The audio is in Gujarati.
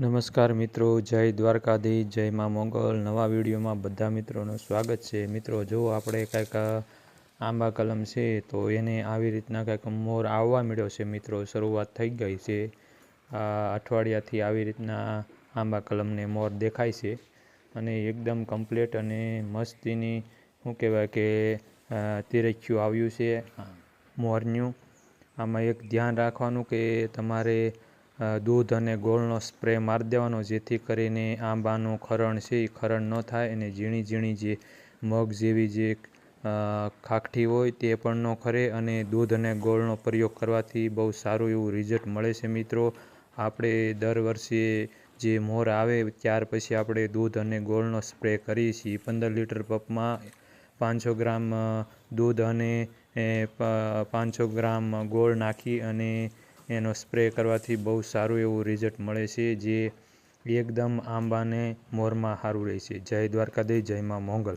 નમસ્કાર મિત્રો, જય દ્વારકાધીશ, જય મા મોગલ. નવા વિડીયોમાં બધા મિત્રોનું સ્વાગત છે. મિત્રો, જો આપણે કંઈક આંબા કલમ છે, તો એને આવી રીતના કંઈક મોર આવવા મળ્યો છે મિત્રો. શરૂઆત થઈ ગઈ છે. આ અઠવાડિયાથી આવી રીતના આંબા કલમને મોર દેખાય છે અને એકદમ કમ્પ્લેટ અને મસ્તીની, શું કહેવાય કે તિરચ્યું આવ્યું છે. મોરનું. આમાં એક ધ્યાન રાખવાનું કે તમારે દૂધ અને ગોળનો સ્પ્રે મારી દેવાનો, જેથી કરીને આંબાનું ખરણ છે, એ ખરણ ન થાય અને ઝીણી ઝીણી જે મગ જેવી જે ખાખઠી હોય તે પણ ન ખરે અને દૂધ અને ગોળનો પ્રયોગ કરવાથી બહુ સારું એવું રિઝલ્ટ મળે છે મિત્રો. આપણે દર વર્ષે જે મોર આવે, ત્યાર પછી આપણે દૂધ અને ગોળનો સ્પ્રે કરીએ છીએ. પંદર લીટર પપમાં પાંચસો ગ્રામ દૂધ અને પાંચસો ગ્રામ ગોળ નાખી અને એનો સ્પ્રે કરવાથી બહુ સારું એવું રિઝલ્ટ મળે છે, જે એકદમ આંબાને મોરમાં સારું રહે છે જય દ્વારકાધીશ, જય મા મોગલ.